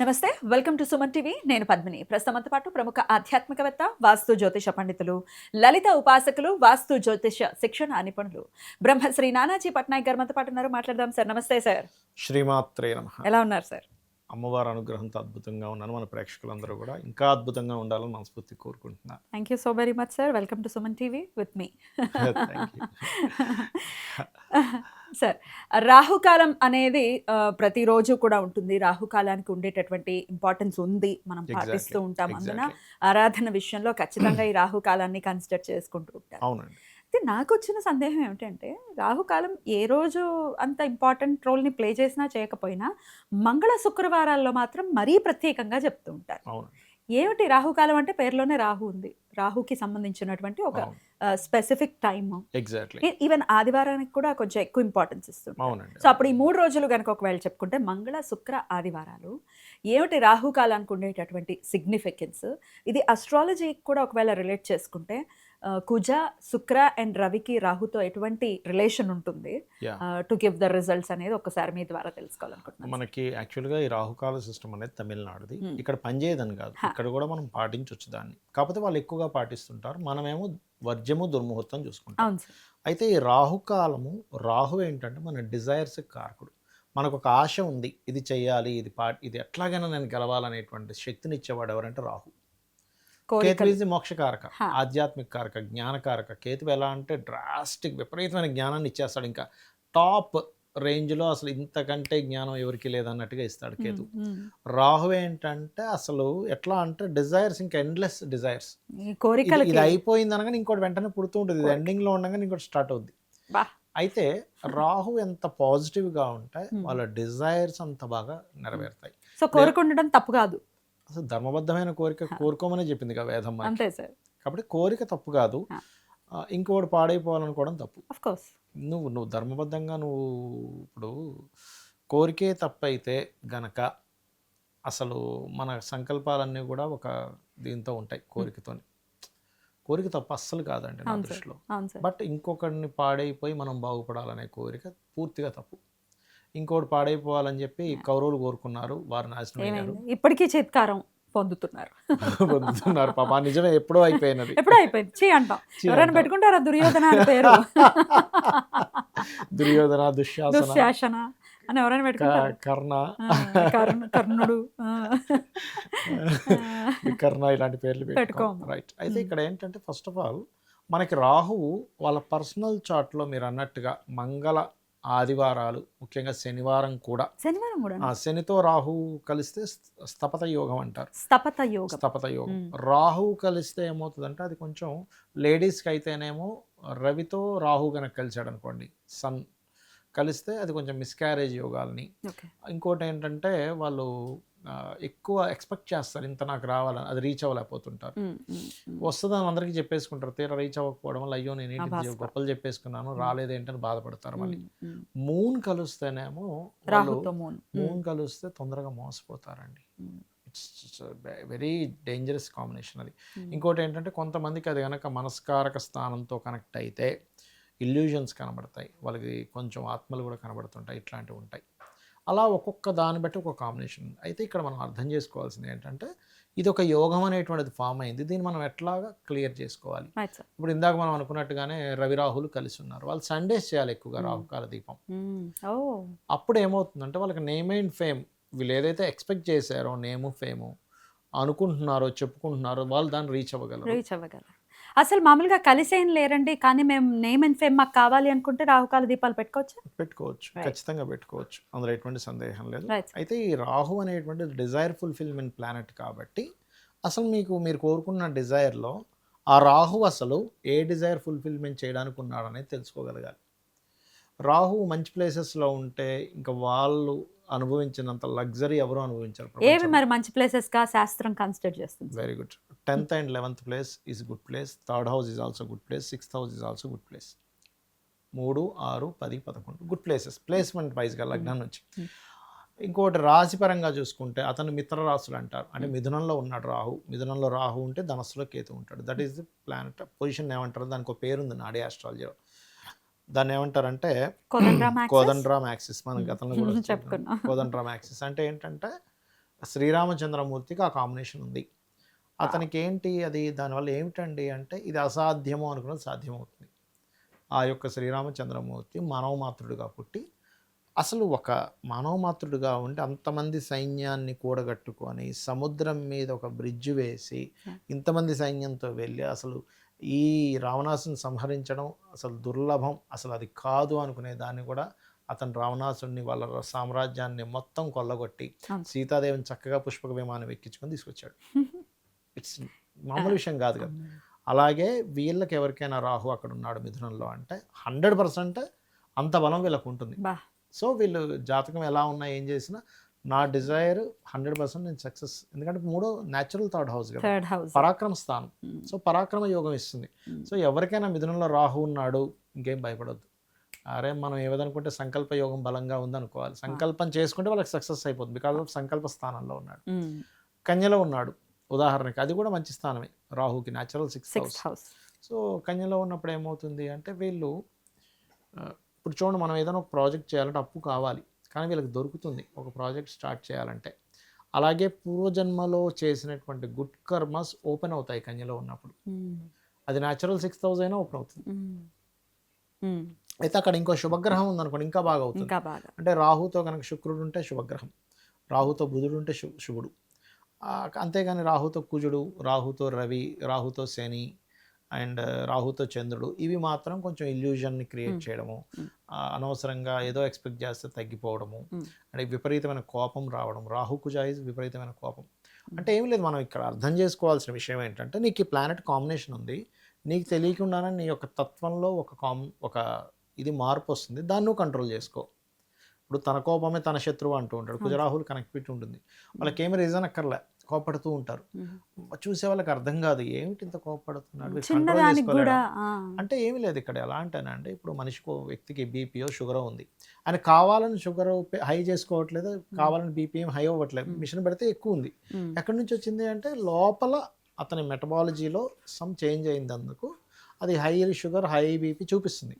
నమస్తే welcome to Suman TV. నేను పద్మిని. ప్రస్తుతంతో పాటు ప్రముఖ ఆధ్యాత్మికవేత్త వాస్తు జ్యోతిష పండితులు లలిత ఉపాసకులు వాస్తు జ్యోతిష శిక్షణ నిపుణులు. బ్రహ్మశ్రీ నానాజీ పట్నాయక్ గారు మనతో పాటు ఉన్నారు. మాట్లాడదాం సార్. నమస్తే సార్. శ్రీమాత్రే నమ. ఎలా ఉన్నారు సార్? అమ్మవారి అనుగ్రహంతో అద్భుతంగా ఉన్నాను. మన ప్రేక్షకులందరూ కూడా ఇంకా అద్భుతంగా ఉండాలని మనస్ఫూర్తి కోరుకుంటున్నా thank you so very much sir welcome to Suman TV with me. Sir రాహుకాలం అనేది ప్రతిరోజు కూడా ఉంటుంది. రాహుకాలానికి ఉండేటటువంటి ఇంపార్టెన్స్ ఉంది. మనం పాటిస్తూ ఉంటాం. అందున. ఆరాధన విషయంలో ఖచ్చితంగా ఈ రాహుకాలాన్ని కన్సిడర్ చేసుకుంటూ ఉంటాం అయితే నాకు వచ్చిన సందేహం ఏమిటంటే రాహుకాలం ఏ రోజు అంత ఇంపార్టెంట్ రోల్ని ప్లే చేసినా చేయకపోయినా మంగళ శుక్రవారాల్లో మాత్రం మరీ ప్రత్యేకంగా చెప్తూ ఉంటారు. ఏమిటి రాహుకాలం అంటే పేరులోనే రాహు ఉంది. రాహుకి సంబంధించినటువంటి ఒక స్పెసిఫిక్ టైమ్ ఎగ్జాక్ట్లీ ఈవెన్ ఆదివారానికి కూడా కొంచెం ఎక్కువ ఇంపార్టెన్స్ ఇస్తుంది సో అప్పుడు ఈ మూడు రోజులు కనుక ఒకవేళ చెప్పుకుంటే మంగళ శుక్ర ఆదివారాలు ఏమిటి రాహుకాలానికి ఉండేటటువంటి సిగ్నిఫికెన్స్ ఇది అస్ట్రాలజీకి కూడా ఒకవేళ రిలేట్ చేసుకుంటే కుజ శుక్ర అండ్ రవికి రాహుతో ఎటువంటి రిలేషన్ ఉంటుంది. టు గివ్ ద రిజల్ట్స్ అనేది ఒకసారి మీ ద్వారా తెలుసుకోవాలనుకుంటున్నాను. మనకి యాక్చువల్గా ఈ రాహుకాల సిస్టమ్ అనేది తమిళనాడుది. Hmm. ఇక్కడ పనిచేయదని కాదు. ఇక్కడ కూడా మనం పాటించవచ్చు దాన్ని. కాకపోతే వాళ్ళు ఎక్కువగా పాటిస్తుంటారు. మనమేమో వర్జము దుర్ముహూర్తం చూసుకుంటాం. అయితే ఈ రాహుకాలము రాహు ఏంటంటే మన డిజైర్స్ కారకుడు. మనకు ఒక ఆశ ఉంది. ఇది చెయ్యాలి ఇది పా ఇది ఎట్లాగైనా నేను గెలవాలనేటువంటి శక్తిని ఇచ్చేవాడు ఎవరంటే రాహు. కేతు కోరికలు ఈజ్ మోక్షకారక. ఆధ్యాత్మిక కారక జ్ఞానకారక. కేతు ఎలా అంటే డ్రాస్టిక్ విపరీతమైన జ్ఞానాన్ని ఇచ్చేస్తాడు. ఇంకా టాప్ రేంజ్లో అసలు ఇంతకంటే జ్ఞానం ఎవరికి లేదన్నట్టుగా ఇస్తాడు కేతు. రాహు ఏంటంటే అసలు ఎట్లా అంటే డిజైర్స్ ఇంకా ఎండ్లెస్ డిజైర్స్ ఈ కోరికలకి ఇది అయిపోయింది అనగానే ఇంకోటి వెంటనే పుడుతూ ఉంటుంది. ఇది ఎండింగ్లో ఉండగానే ఇంకోటి స్టార్ట్ అవుద్ది. అయితే రాహు ఎంత పాజిటివ్గా ఉంటే. వాళ్ళ డిజైర్స్ అంత బాగా నెరవేరుతాయి. సో కోరుకుండడం తప్పు కాదు. అసలు ధర్మబద్ధమైన కోరిక కోరుకోమనే చెప్పింది కదా వేదం మనకి. అంతే సార్. కాబట్టి కోరిక తప్పు కాదు. ఇంకోటి పాడైపోవాలనుకోవడం తప్పు. కోర్స్ నువ్వు నువ్వు ధర్మబద్ధంగా నువ్వు ఇప్పుడు కోరికే తప్పైతే గనక అసలు మన సంకల్పాలన్నీ కూడా ఒక దీంతో ఉంటాయి కోరికతోని. కోరిక తప్పు అస్సలు కాదండి నా దృష్టిలో. బట్ ఇంకొకరిని పాడైపోయి మనం బాగుపడాలనే కోరిక పూర్తిగా తప్పు. ఇంకోటి పాడైపోవాలని చెప్పి కౌరవులు కోరుకున్నారు వారు నాశనం అయ్యారు ఇప్పటికీ చేత్కారం పొందుతున్నారు. పొందుతున్నారు పాప. నిజమే ఎప్పుడో అయిపోయినది. ఎప్పుడో అయిపోయింది. చీ అంటాం. ఎవరైనా. పెట్టుకుంటారా? దుర్యోధన అని పేరు. దుర్యోధన దుశ్శాసన. దుశ్శాసన అని ఎవరైనా పెట్టుకుంటారు? కర్ణ. కర్ణ కర్ణుడు. ఆ. వికర్ణ ఇలాంటి పేర్లు పెట్టుకోము. రైట్ అయితే. ఇక్కడ ఏంటంటే ఫస్ట్ ఆఫ్ ఆల్ మనకి రాహువు వాళ్ళ పర్సనల్ చార్ట్లో మీరు అన్నట్టుగా మంగళ ఆదివారాలు ముఖ్యంగా శనివారం కూడా. శనివారం కూడా ఆ శనితో రాహు కలిస్తే స్థపత యోగం అంటారు. స్థపత యోగం. స్థపత యోగం. రాహు కలిస్తే ఏమవుతుందంటే అది కొంచెం లేడీస్కి అయితేనేమో రవితో రాహు గనక కలిసాడు అనుకోండి సన్ కలిస్తే అది కొంచెం మిస్క్యారేజ్ యోగాల్ని. ఇంకోటి ఏంటంటే వాళ్ళు ఎక్కువ ఎక్స్పెక్ట్ చేస్తారు. ఇంత నాకు రావాలని అది రీచ్ అవ్వలేకపోతుంటారు. వస్తుందని అందరికీ చెప్పేసుకుంటారు. తీరా రీచ్ అవ్వకపోవడం వల్ల అయ్యో నేను ఏంటి. గొప్పలు చెప్పేసుకున్నాను రాలేదేంటని బాధపడతారు మళ్ళీ. మూన్ కలిస్తేనేమో మూన్. కలిస్తే తొందరగా మోసపోతారండి. ఇట్స్ వెరీ డేంజరస్ కాంబినేషన్ అది. ఇంకోటి ఏంటంటే కొంతమందికి అది కనుక మనస్కారక స్థానంతో కనెక్ట్ అయితే ఇల్యూజన్స్ కనబడతాయి. వాళ్ళకి కొంచెం ఆత్మలు కూడా కనబడుతుంటాయి. ఇట్లాంటివి ఉంటాయి. అలా ఒక్కొక్క దాన్ని బట్టి ఒక కాంబినేషన్ అయితే ఇక్కడ మనం అర్థం చేసుకోవాల్సింది ఏంటంటే ఇది ఒక యోగం అనేటువంటిది ఫామ్ అయింది. దీన్ని మనం ఎట్లాగా క్లియర్ చేసుకోవాలి? ఇప్పుడు ఇందాక మనం అనుకున్నట్టుగానే రవి రాహులు కలిసి ఉన్నారు. వాళ్ళు సండేస్ చేయాలి ఎక్కువగా Hmm. రాహుకాల దీపం. ఓ. అప్పుడు ఏమవుతుందంటే వాళ్ళకి నేమ్ అండ్ ఫేమ్ వీళ్ళు ఏదైతే ఎక్స్పెక్ట్ చేశారో నేము ఫేము అనుకుంటున్నారో చెప్పుకుంటున్నారో వాళ్ళు దాన్ని రీచ్ అవ్వగలరు. రీచ్ అవ్వగలరు. అసలు మామూలుగా కలిసేం లేరండి. కానీ మేము నేమ్ అండ్ ఫేమ్ మాకు కావాలి అనుకుంటే రాహుకాల దీపాలు పెట్టుకోవచ్చా? పెట్టుకోవచ్చు. ఖచ్చితంగా పెట్టుకోవచ్చు. అందులో ఎటువంటి సందేహం లేదు. అయితే ఈ రాహు అనేటువంటి డిజైర్ ఫుల్ఫిల్మెంట్ ప్లానెట్ కాబట్టి అసలు మీకు మీరు కోరుకున్న డిజైర్లో ఆ రాహు అసలు ఏ డిజైర్ ఫుల్ఫిల్మెంట్ చేయడానికి ఉన్నాడనేది తెలుసుకోగలగాలి. రాహు మంచి ప్లేసెస్లో ఉంటే ఇంకా వాళ్ళు అనుభవించినంత లగ్జరీ ఎవరు అనుభవించారు ఏవి మరి మంచి ప్లేసెస్గా శాస్త్రం కన్సిడర్ చేస్తుంది? Very good tenth and eleventh place is good place. Third house is also good place. Sixth house is also good place. మూడు ఆరు పది పదకొండు గుడ్ ప్లేసెస్. ప్లేస్మెంట్ వైజ్గా లగ్నం నుంచి. Hmm. ఇంకోటి రాశిపరంగా చూసుకుంటే అతను మిత్ర రాశులు అంటారు. అంటే మిథునంలో ఉన్నాడు రాహు. మిథునంలో రాహు ఉంటే ధనస్సులో కేతు ఉంటాడు. That is the planet position ఏమంటారు? దానికి ఒక పేరు ఉంది నాడే ఆస్ట్రాలజీలో దాన్ని ఏమంటారంటే కోదండరామ్ యాక్సెస్? యాక్సిస్ మనం Hmm. గతంలో కూడా. కోదండరామ్ యాక్సిస్ అంటే ఏంటంటే శ్రీరామచంద్రమూర్తికి ఆ కాంబినేషన్ ఉంది. అతనికి ఏంటి అది దానివల్ల ఏమిటండి అంటే ఇది అసాధ్యము అనుకున్నది సాధ్యమవుతుంది. ఆ యొక్క శ్రీరామచంద్రమూర్తి మానవమాత్రుడిగా పుట్టి అసలు ఒక మానవమాత్రుడిగా ఉండి అంతమంది సైన్యాన్ని కూడగట్టుకొని సముద్రం మీద ఒక బ్రిడ్జ్ వేసి ఇంతమంది సైన్యంతో వెళ్ళి అసలు ఈ రావణాసుని సంహరించడం అసలు దుర్లభం అసలు అది కాదు అనుకునే దాన్ని కూడా అతను రావణాసుడిని వాళ్ళ సామ్రాజ్యాన్ని మొత్తం కొల్లగొట్టి. సీతాదేవిని చక్కగా పుష్పక విమానం ఎక్కించుకొని తీసుకొచ్చాడు. ఇట్స్ మామూలు విషయం కాదు కదా. అలాగే వీళ్ళకి ఎవరికైనా రాహు అక్కడ ఉన్నాడు మిథునంలో అంటే హండ్రెడ్ పర్సెంట్ అంత బలం వీళ్ళకు ఉంటుంది. సో వీళ్ళు జాతకం ఎలా ఉన్నా ఏం చేసినా నా డిజైర్ హండ్రెడ్ పర్సెంట్ నేను సక్సెస్. ఎందుకంటే మూడో న్యాచురల్ థర్డ్ హౌస్ కదా. పరాక్రమ స్థానం. సో పరాక్రమ యోగం ఇస్తుంది. సో ఎవరికైనా మిథునంలో రాహు ఉన్నాడు ఇంకేం భయపడొద్దు. అరే మనం ఏదనుకుంటే సంకల్ప యోగం బలంగా ఉందనుకోవాలి. సంకల్పం చేసుకుంటే వాళ్ళకి సక్సెస్ అయిపోతుంది. బికాజ్ ఆఫ్ సంకల్ప స్థానంలో ఉన్నాడు. కన్యలో ఉన్నాడు. ఉదాహరణకి అది కూడా మంచి స్థానమే. రాహుకి న్యాచురల్ సిక్స్ హౌస్ సో కన్యలో ఉన్నప్పుడు ఏమవుతుంది అంటే వీళ్ళు ఇప్పుడు చూడండి మనం ఏదైనా ఒక ప్రాజెక్ట్ చేయాలంటే అప్పు కావాలి. కానీ వీళ్ళకి దొరుకుతుంది ఒక ప్రాజెక్ట్ స్టార్ట్ చేయాలంటే. అలాగే పూర్వజన్మలో చేసినటువంటి గుడ్ కర్మస్ ఓపెన్ అవుతాయి కన్యలో ఉన్నప్పుడు. అది న్యాచురల్ సిక్స్ థౌజండ్ అయినా ఓపెన్ అవుతుంది. అయితే అక్కడ ఇంకో శుభగ్రహం ఉందనుకోండి ఇంకా బాగా అవుతుంది. అంటే రాహుతో కనుక శుక్రుడు ఉంటే శుభగ్రహం. రాహుతో బుధుడు ఉంటే శుభుడు. అంతేగాని రాహుతో కుజుడు రాహుతో రవి రాహుతో శని అండ్ రాహుతో చంద్రుడు ఇవి మాత్రం కొంచెం ఇల్యూజన్ని క్రియేట్. చేయడము అనవసరంగా ఏదో ఎక్స్పెక్ట్ చేస్తే తగ్గిపోవడము. అంటే విపరీతమైన కోపం రావడం రాహు కుజ విపరీతమైన కోపం అంటే ఏం లేదు మనం ఇక్కడ అర్థం చేసుకోవాల్సిన విషయం ఏంటంటే నీకు ఈ ప్లానెట్ కాంబినేషన్ ఉంది నీకు తెలియకుండానే నీ యొక్క తత్వంలో ఒక కామ్ ఒక ఇది మార్పు వస్తుంది దాన్ని నువ్వు కంట్రోల్ చేసుకో ఇప్పుడు తన కోపమే తన శత్రువు అంటూ ఉంటాడు. కుజరాహుల్ కనెక్టివిటీ ఉంటుంది. వాళ్ళకి ఏమి రీజన్ అక్కర్లే. కోపడుతూ ఉంటారు. చూసే వాళ్ళకి అర్థం కాదు. ఏమిటి ఇంత కోపడుతున్నాడు? అంటే ఏమీ లేదు ఇక్కడ. ఎలా అంటేనంటే ఇప్పుడు మనిషికి వ్యక్తికి బీపీఓ షుగర్ ఉంది. ఆయన కావాలని షుగర్ హై చేసుకోవట్లేదు. కావాలని బీపీఎం హై అవ్వట్లేదు. మిషన్ పెడితే ఎక్కువ ఉంది. ఎక్కడి నుంచి వచ్చింది అంటే లోపల అతని మెటబాలజీలో సమ్ చేంజ్ అయిందందుకు అది హై షుగర్ హై బీపీ చూపిస్తుంది.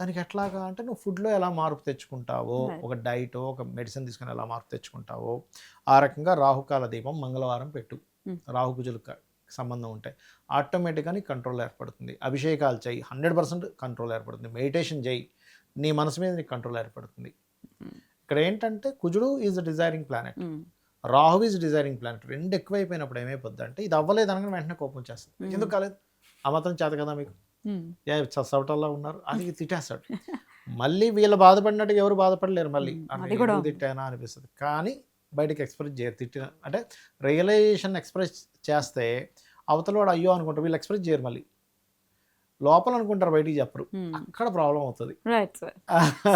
దానికి ఎట్లాగా అంటే నువ్వు ఫుడ్లో ఎలా మార్పు తెచ్చుకుంటావో. ఒక డైట్ ఒక మెడిసిన్ తీసుకుని ఎలా మార్పు తెచ్చుకుంటావో ఆ రకంగా రాహుకాల దీపం మంగళవారం పెట్టు. రాహుకుజులకు సంబంధం ఉంటాయి. ఆటోమేటిక్గా నీకు కంట్రోల్ ఏర్పడుతుంది. అభిషేకాలు చేయి. హండ్రెడ్ పర్సెంట్ కంట్రోల్ ఏర్పడుతుంది. మెడిటేషన్ చేయి. నీ మనసు మీద నీకు కంట్రోల్ ఏర్పడుతుంది. ఇక్కడ ఏంటంటే కుజుడు is desiring planet. Rahu is desiring planet. రెండు ఎక్కువైపోయినప్పుడు ఏమైపోద్ది అంటే ఇది అవ్వలేదు అనగా వెంటనే కోపం Hmm. ఎందుకు కాలేదు? ఆ మాత్రం చేత కదా మీకు? చవటల్లో ఉన్నారు. అది తిట్టేస్తాడు. మళ్ళీ వీళ్ళు బాధపడినట్టు ఎవరు బాధపడలేరు మళ్ళీ. తిట్టానా అనిపిస్తుంది. కానీ బయటకి ఎక్స్ప్రెస్ చేయరు తిట్టిన అంటే రియలైజేషన్ ఎక్స్ప్రెస్ చేస్తే అవతల వాడు అయ్యో అనుకుంటారు. వీళ్ళు ఎక్స్ప్రెస్ చేయరు మళ్ళీ. లోపల అనుకుంటారు బయటికి చెప్పరు. అక్కడ ప్రాబ్లం అవుతుంది. Right sir.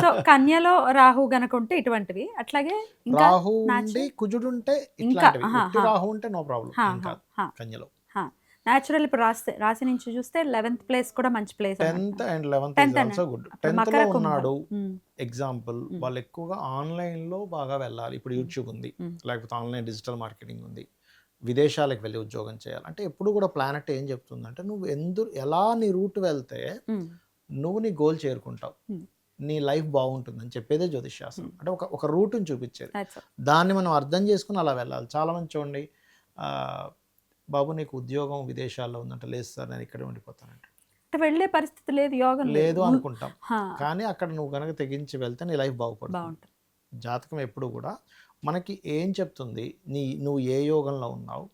సో కన్యలో రాహు గనక ఉంటే ఇటువంటివి. అట్లాగే రాహు ఉండి కుజుడు ఉంటే ఇట్లాంటివి. రాహు ఉంటే నో ప్రాబ్లం కన్యలో. న్యాచురల్ ఇప్పుడు రాస్తే రాశి నుంచి చూస్తే లెవెన్త్ ప్లేస్ కూడా మంచి place tenth and eleventh is also good టెన్త్లో. ఉన్నాడు ఎగ్జాంపుల్. వాళ్ళు ఎక్కువగా ఆన్లైన్లో బాగా వెళ్ళాలి. ఇప్పుడు యూట్యూబ్ ఉంది. లేకపోతే ఆన్లైన్ డిజిటల్ మార్కెటింగ్ ఉంది. విదేశాలకు వెళ్ళి ఉద్యోగం చేయాలి. అంటే ఎప్పుడు కూడా ప్లానెట్ ఏం చెప్తుందంటే నువ్వు ఎందు ఎలా నీ రూట్ వెళ్తే నువ్వు నీ గోల్ చేరుకుంటావు. నీ లైఫ్ బాగుంటుందని చెప్పేదే జ్యోతిష్శాస్త్రం. అంటే ఒక ఒక రూట్ని చూపించేది. దాన్ని మనం అర్థం చేసుకుని అలా వెళ్ళాలి. చాలా మంది చూడండి బాబు నీకు ఉద్యోగం విదేశాల్లో ఉందంటే లేదు సార్ నేను ఇక్కడే ఉండిపోతానంటే. అంటే వెళ్ళే పరిస్థితి లేదు యోగం లేదు. అనుకుంటాం. కానీ అక్కడ నువ్వు కనుక తెగించి వెళ్తే నీ లైఫ్ బాగుపడుతుంది. జాతకం ఎప్పుడు కూడా మనకి ఏం చెప్తుంది నీ నువ్వు ఏ యోగంలో ఉన్నావు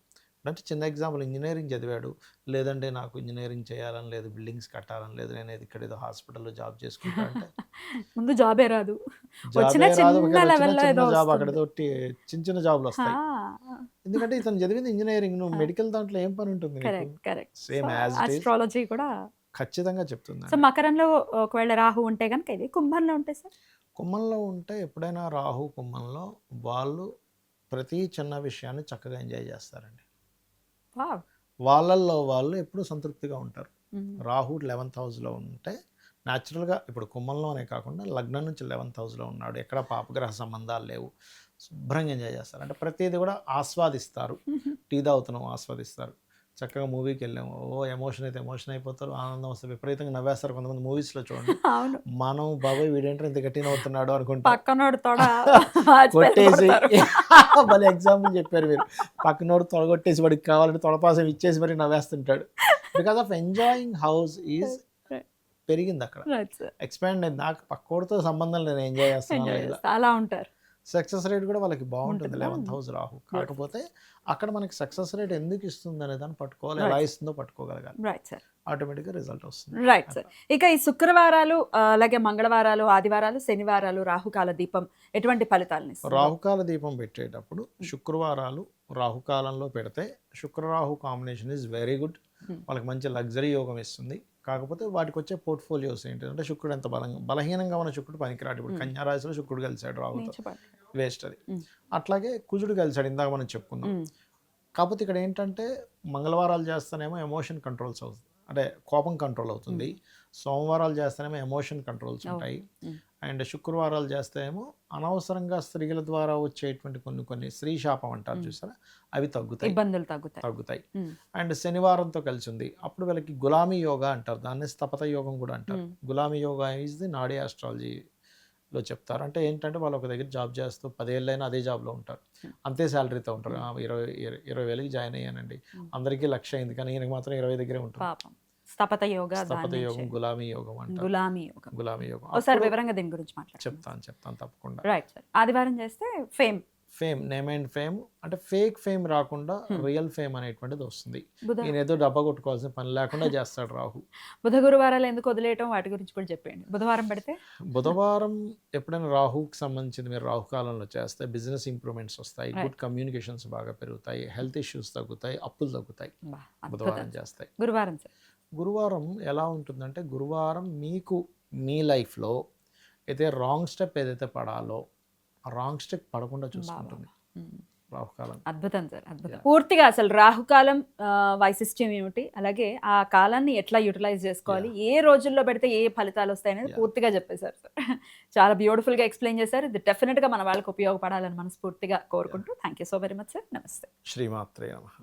అంటే చిన్న ఎగ్జాంపుల్ ఇంజనీరింగ్ చదివాడు లేదంటే నాకు ఇంజనీరింగ్ చేయాలని లేదు బిల్డింగ్స్ కట్టాలని లేదు నేను ఇక్కడ ఏదో హాస్పిటల్లో జాబ్ చేసుకుంటా అంటే ముందు జాబే రాదు. జాబే. అక్కడ చిన్న చిన్న జాబ్లు వస్తాయి. ఎందుకంటే ఇతను చదివింది ఇంజనీరింగ్ నువ్వు. మెడికల్ దాంట్లో ఏం పని ఉంటుంది correct correct same as it is astrology కూడా ఖచ్చితంగా చెప్తుంది సో మకరంలో ఒకవేళ రాహు ఉంటే కనుక ఇది కుంభంలో ఉంటే సార్? కుమ్మంలో ఉంటే ఎప్పుడైనా రాహు కుమ్మంలో వాళ్ళు ప్రతి చిన్న విషయాన్ని చక్కగా ఎంజాయ్ చేస్తారండి. వాళ్ళల్లో వాళ్ళు ఎప్పుడూ సంతృప్తిగా ఉంటారు. రాహు లెవెన్త్ హౌస్లో ఉంటే న్యాచురల్గా ఇప్పుడు కుమ్మంలోనే కాకుండా లగ్నం నుంచి లెవెన్త్ హౌస్లో ఉన్నాడు. ఎక్కడ పాపగ్రహ సంబంధాలు లేవు. శుభ్రంగా ఎంజాయ్ చేస్తారు. అంటే ప్రతిదీ కూడా ఆస్వాదిస్తారు. టీ తాగుతున్నాం ఆస్వాదిస్తారు. చక్కగా మూవీకి వెళ్ళాము. ఓ ఎమోషన్ అయితే ఎమోషన్ అయిపోతారు. ఆనందం వస్తే విపరీతంగా నవ్వేస్తారు కొంతమంది మూవీస్లో చూడండి. మనం బాబాయ్ వీడేంటారు ఇంత గట్టిగా అవుతున్నాడు అనుకుంటా. కొట్టేసి భలే ఎగ్జాంపుల్ చెప్పారు మీరు. పక్కనోడు తొడగొట్టేసి వాడికి కావాలంటే తొడపాసం ఇచ్చేసి మరి నవ్వేస్తుంటాడు. Because of enjoying house is. పెరిగింది అక్కడ. ఎక్స్పాండ్ అయింది. నాకు పక్కోడితో సంబంధం లేదు. ఎంజాయ్ చేస్తున్నాను లేదా అలా ఉంటారు. సక్సెస్ రేట్ కూడా వాళ్ళకి బాగుంటుంది. Eleventh house Rahu. కాకపోతే అక్కడ మనకి సక్సెస్ రేట్ ఎందుకు ఇస్తుంది అనే దాన్ని పట్టుకోవాలి ఎలా. ఇస్తుందో పట్టుకోగలగాలి. రైట్ సార్ ఆటోమేటిక్గా రిజల్ట్ వస్తుంది. రైట్ సార్ ఇక ఈ శుక్రవారాలు అలాగే మంగళవారాలు ఆదివారాలు శనివారాలు రాహుకాల దీపం ఎటువంటి ఫలితాలను ఇస్తుంది? రాహుకాల దీపం పెట్టేటప్పుడు శుక్రవారాలు రాహుకాలంలో పెడితే శుక్రరాహు combination is very good Hmm. వాళ్ళకి మంచి లగ్జరీ యోగం ఇస్తుంది. కాకపోతే వాటికి వచ్చే పోర్ట్ఫోలియోస్ ఏంటంటే శుక్రుడు ఎంత బలంగా బలహీనంగా ఉన్న శుక్రుడు పనికిరాడు ఇప్పుడు Hmm. కన్యా రాశిలో శుక్రుడు కలిశాడు రాహుతో. వేస్ట్ అది. అట్లాగే కుజుడు కలిశాడు ఇందాక మనం చెప్పుకున్నాం కాకపోతే ఇక్కడ ఏంటంటే మంగళవారాలు చేస్తేనేమో ఎమోషన్ కంట్రోల్స్ అవుతుంది అంటే కోపం కంట్రోల్ అవుతుంది. సోమవారాలు చేస్తేనేమో ఎమోషన్ కంట్రోల్స్. ఉంటాయి. అండ్ శుక్రవారాలు చేస్తేనేమో అనవసరంగా స్త్రీల ద్వారా వచ్చేటువంటి కొన్ని కొన్ని స్త్రీ శాపం అంటారు. చూసారా? అవి తగ్గుతాయి. ఇబ్బందులు తగ్గుతాయి. తగ్గుతాయి. అండ్ శనివారంతో కలిసి ఉంది. అప్పుడు వీళ్ళకి గులామీ యోగా అంటారు. దాన్ని స్థపత యోగం కూడా అంటారు. గులామీ యోగా ఈజ్ ది నాడీ ఆస్ట్రాలజీలో చెప్తారు. అంటే ఏంటంటే వాళ్ళు ఒక దగ్గర జాబ్ చేస్తూ పదేళ్ళైనా అదే జాబ్లో ఉంటారు. అంతే శాలరీతో ఉంటారు. ఇరవై ఇరవై- వేలకి జాయిన్ అయ్యానండి. అందరికీ లక్ష అయింది. కానీ ఈయనకి మాత్రం ఇరవై దగ్గరే స్థపత యోగా స్థపత యోగం. గులామీ యోగం గులామీ యోగం. గులామీ యోగం. ఒకసారి అప్పుడు వివరంగా దీని గురించి చెప్తాను చెప్తాను తప్పకుండా. Right sir. ఆదివారం చేస్తే fame. Fame name and fame అంటే ఫేక్ ఫేమ్ రాకుండా Hmm. రియల్ ఫేమ్ అనేటువంటిది వస్తుంది. ఈయన ఏదో డబ్బా కొట్టుకోవాల్సిన పని లేకుండా చేస్తాడు రాహు. బుధ గురువారాలు ఎందుకు వదిలేయటం? వాటి గురించి కూడా చెప్పండి బుధవారం పెడితే? బుధవారం ఎప్పుడైనా రాహుకి సంబంధించింది మీరు రాహు కాలంలో చేస్తే బిజినెస్ ఇంప్రూవ్మెంట్స్ వస్తాయి. గుడ్ కమ్యూనికేషన్స్ బాగా పెరుగుతాయి హెల్త్ ఇష్యూస్ తగ్గుతాయి అప్పులు తగ్గుతాయి బుధవారం చేస్తాయి గురువారం గురువారం ఎలా ఉంటుందంటే గురువారం మీకు మీ లైఫ్లో అయితే రాంగ్ స్టెప్ ఏదైతే పడాలో రాంగ్ స్టెప్ పడకుండా చూసుకుంటుంది. రాహుకాలం. అద్భుతం సార్ అద్భుతం. పూర్తిగా అసలు రాహుకాలం వైశిష్ట్యం ఏమిటి? అలాగే ఆ కాలాన్ని ఎట్లా యూటిలైజ్ చేసుకోవాలి? ఏ రోజుల్లో పెడితే ఏ ఫలితాలు వస్తాయనేది Yeah. పూర్తిగా చెప్పేశారు సార్. చాలా బ్యూటిఫుల్గా ఎక్స్ప్లెయిన్ చేశారు. ఇది డెఫినెట్గా మన వాళ్ళకి ఉపయోగపడాలని మనస్ఫూర్తిగా కోరుకుంటూ thank you so very much sir నమస్తే. శ్రీమాత్రే నమః.